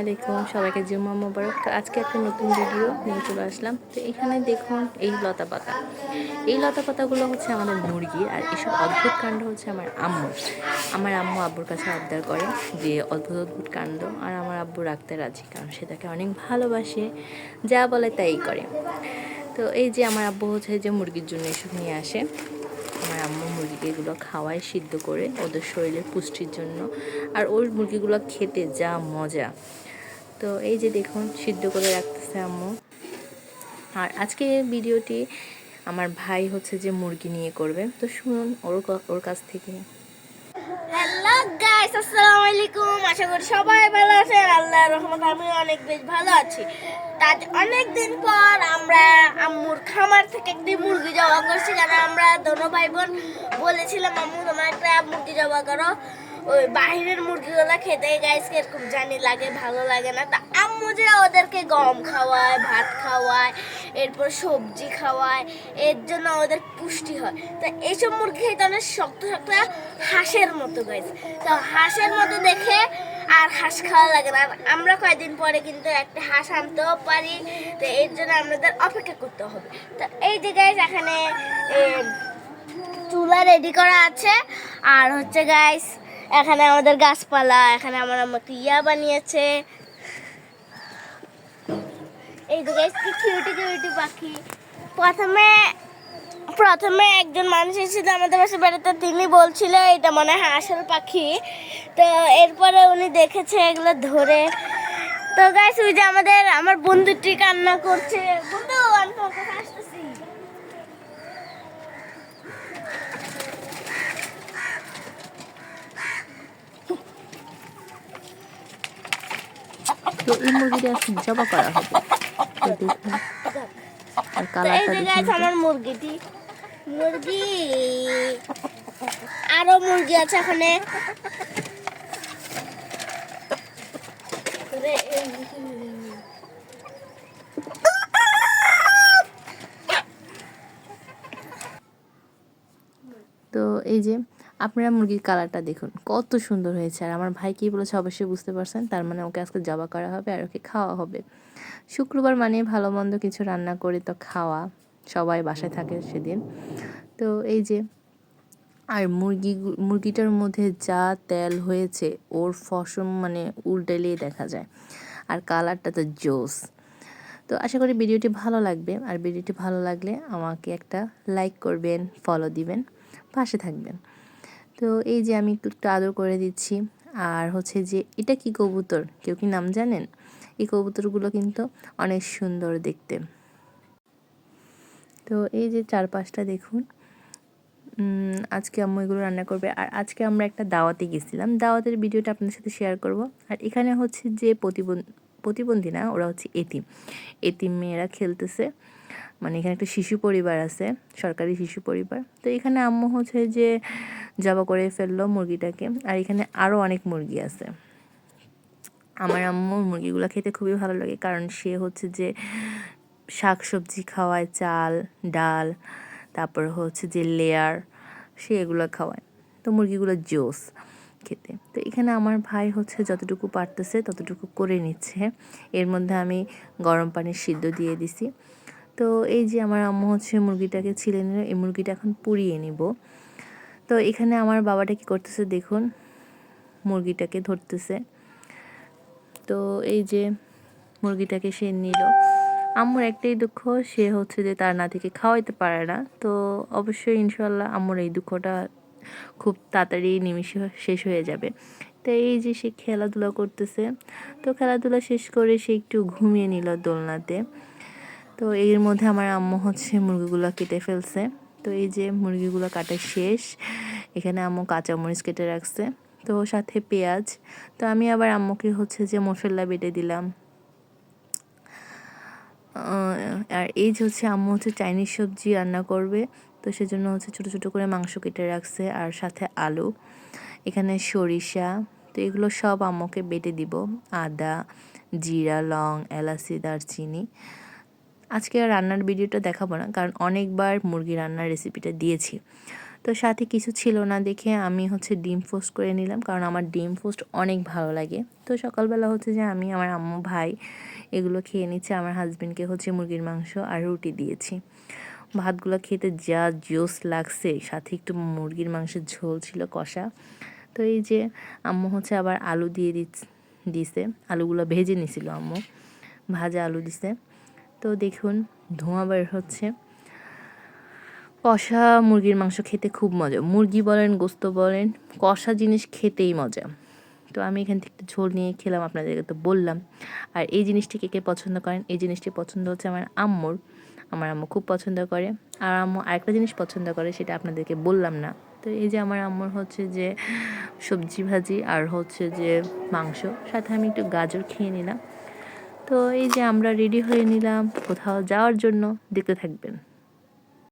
আলাইকুম, সবাইকে জুম্মা মোবারক। তো আজকে একটা নতুন ভিডিও নিয়ে চলে আসলাম। তো এখানে দেখুন এই লতা পাতা। এই লতা পাতাগুলো হচ্ছে আমাদের মুরগি আর এসব অদ্ভুত কাণ্ড হচ্ছে আমার আম্মু। আমার আম্মু আব্বুর কাছে আবদার করে যে অদ্ভুত অদ্ভুত কাণ্ড আর আমার আব্বু রাখতে রাজি, কারণ সে তাকে অনেক ভালোবাসে, যা বলে তাই করে। তো এই যে আমার আব্বু হচ্ছে যে মুরগির জন্য এসব নিয়ে আসে। আমার আম্মু মুরগিগুলো খাওয়ায় সিদ্ধ করে ওদের শরীরের পুষ্টির জন্য। আর ওই মুরগিগুলো খেতে যা মজা। তো এই যে দেখুন, সিদ্ধ করে রাখতেছে আম্মু। আর আজকে ভিডিওটি আমার ভাই হচ্ছে যে মুরগি নিয়ে করবে। তো শুনুন, ওর ওর কাছ থেকে। হ্যালো গাইস আসসালামু আলাইকুম। আশা করি সবাই ভালো আছেন আল্লাহর রহমত আমি অনেক বেশ ভালো আছি। তাজ অনেক দিন পর আমরা আম্মুর খামার থেকে একটি মুরগি জবা করছি, কারণ আমরা দোনো ভাই বোন বলেছিলাম, আম্মু, তোমার একটা মুরগি জবা করো। ওই বাহিরের মুরগিগুলো খেতে গাইসকে খুব জানি লাগে, ভালো লাগে না। তা আম্মু যে ওদেরকে গম খাওয়ায়, ভাত খাওয়ায়, এরপর সবজি খাওয়ায়, এর জন্য ওদের পুষ্টি হয়। তো এইসব মুরগি খেতে অনেক শক্ত শক্ত হাঁসের মতো গাইস তো হাঁসের মতো দেখে আর হাঁস খাওয়া লাগে না। আমরা কয়েকদিন পরে কিন্তু একটা হাঁস আনতেও পারি। তো এর জন্য আমাদের অপেক্ষা করতে হবে। তো এই যে গাইস এখানে চুলা রেডি করা আছে। আর হচ্ছে গাইস এখানে আমাদের গাছপালা, এখানে আমার আমাকে ইয়া বানিয়েছে। এই যে কিউটি কিউটি পাখি। প্রথমে প্রথমে একজন মানুষ এসেছিল আমাদের পাশে বেড়াতে, তিনি বলছিল, এটা মনে হয় হাঁসের পাখি। তো এরপরে উনি দেখেছে এগুলো ধরে। তো গাইস ওই যে আমাদের, আমার বন্ধুটি কান্না করছে। বন্ধু আমি তোমার কাছে আসতেছি তো এই মুরগিটা জবা করা হবে দেখুন আর কালারটা দেখুন আমার মুরগিটি। মুরগি। আরও মুরগি আছে এই- তো এই যে আপনারা মুরগির কালারটা দেখুন, কত সুন্দর হয়েছে। আর আমার ভাই কি বলেছে অবশ্যই বুঝতে পারছেন, তার মানে ওকে আজকে জবা করা হবে আর ওকে খাওয়া হবে। শুক্রবার মানে ভালো মন্দ কিছু রান্না করে তো খাওয়া, সবাই বাসায় থাকে সেদিন। তো এই যে, আর মুরগি মুরগিটার মধ্যে যা তেল হয়েছে, ওর ফসম মানে উল্টেলেই দেখা যায়। আর কালারটা তো জোস। তো আশা করি ভিডিওটি ভালো লাগবে, আর ভিডিওটি ভালো লাগলে আমাকে একটা লাইক করবেন ফলো দিবেন, পাশে থাকবেন। তো এই যে আমি একটু একটু আদর করে দিচ্ছি। আর হচ্ছে যে এটা কি কবুতর? কেউ কি নাম জানেন? এই কবুতরগুলো কিন্তু অনেক সুন্দর দেখতে। তো এই যে চারপাশটা দেখুন। আজকে আম্মু এগুলো রান্না করবে। আর আজকে আমরা একটা দাওয়াতে গেছিলাম। দাওয়াতের ভিডিওটা আপনার সাথে শেয়ার করব। আর এখানে হচ্ছে যে প্রতিবন্ধী প্রতিবন্ধী না, ওরা হচ্ছে এতিম। এতিম মেয়েরা খেলতেছে। মানে এখানে একটা শিশু পরিবার আছে, সরকারি শিশু পরিবার। তো এখানে আম্মু হচ্ছে যে জবা করে ফেলল মুরগিটাকে। আর এখানে আরও অনেক মুরগি আছে। আমার আম্মু মুরগিগুলো খেতে খুবই ভালো লাগে, কারণ সে হচ্ছে যে শাক সবজি খাওয়ায়, চাল, ডাল, তারপর হচ্ছে যে লেয়ার সে এগুলো খাওয়ায়। তো মুরগিগুলো জোস। খেতে। তো এখানে আমার ভাই হচ্ছে যতটুকু পারতেছে ততটুকু করে নিচ্ছে। এর মধ্যে আমি গরম পানির সিদ্ধ দিয়ে দিছি। তো এই যে আমার আম্মু হচ্ছে মুরগিটাকে ছিলে নিল, এই মুরগিটা এখন পুড়িয়ে নিব। তো এখানে আমার বাবাটা কি করতেছে দেখুন, মুরগিটাকে ধরতেছে। তো এই যে মুরগিটাকে সে নিল। আম্মুর একটাই দুঃখ, সে হচ্ছে যে তার নাতিকে খাওয়াইতে পারে না। তো অবশ্যই ইনশাল্লাহ আম্মুর এই দুঃখটা খুব তাড়াতাড়ি নিমিষে শেষ হয়ে যাবে। তো এই যে সে খেলাধুলা করতেছে, তো খেলাধুলা শেষ করে সে একটু ঘুমিয়ে নিল দোলনাতে। তো এর মধ্যে আমার আম্মু হচ্ছে মুরগিগুলো কেটে ফেলছে। তো এই যে মুরগিগুলো কাটা শেষ, এখানে আম্মু কাঁচামরিচ কেটে রাখছে। তো সাথে পেঁয়াজ, তো আমি আবার আম্মুকে হচ্ছে যে মশলা বেটে দিলাম। আর এই যে হচ্ছে আম্মু হচ্ছে চাইনিজ সবজি রান্না করবে। তো সেজন্য হচ্ছে ছোট ছোট করে মাংস কেটে রাখছে আর সাথে আলু, এখানে সরিষা, তো এগুলো সব আম্মুকে বেটে দিব, আদা, জিরা, লং, এলাচি, দারচিনি। আজকে আর রান্নার ভিডিওটা দেখাবো না, কারণ অনেকবার মুরগি রান্নার রেসিপিটা দিয়েছি। তো সাথে কিছু ছিল না দেখে আমি হচ্ছে ডিম ফোস্ট করে নিলাম, কারণ আমার ডিম ফোস্ট অনেক ভালো লাগে। তো সকালবেলা হচ্ছে যে আমি, আমার আম্মু ভাই এগুলো খেয়ে নিচ্ছে, আমার হাজবেন্ডকে হচ্ছে মুরগির মাংস আর রুটি দিয়েছি। ভাতগুলো খেতে যা জোস লাগছে, সাথে একটু মুরগির মাংসের ঝোল ছিল কষা। তো এই যে আম্মু হচ্ছে আবার আলু দিয়ে দিছে আলুগুলো ভেজে নিছিল আম্মু। ভাজা আলু দিছে। তো দেখুন, ধোঁয়া বের হচ্ছে। কষা মুরগির মাংস খেতে খুব মজা। মুরগি বলেন, গোস্ত বলেন, কষা জিনিস খেতেই মজা। তো আমি এখান থেকে একটু ঝোল নিয়ে খেলাম, আপনাদেরকে তো বললাম। আর এই জিনিসটি কে কে পছন্দ করেন? এই জিনিসটি পছন্দ হচ্ছে আমার আম্মুর। আমার আম্মু খুব পছন্দ করে। আর আম্মু আরেকটা জিনিস পছন্দ করে, সেটা আপনাদেরকে বললাম না। তো এই যে আমার আম্মুর হচ্ছে যে সবজি ভাজি আর হচ্ছে যে মাংস, সাথে আমি একটু গাজর খেয়ে নিলাম। তো এই যে আমরা রেডি হয়ে নিলাম, কোথাও যাওয়ার জন্য দেখতে থাকবেন।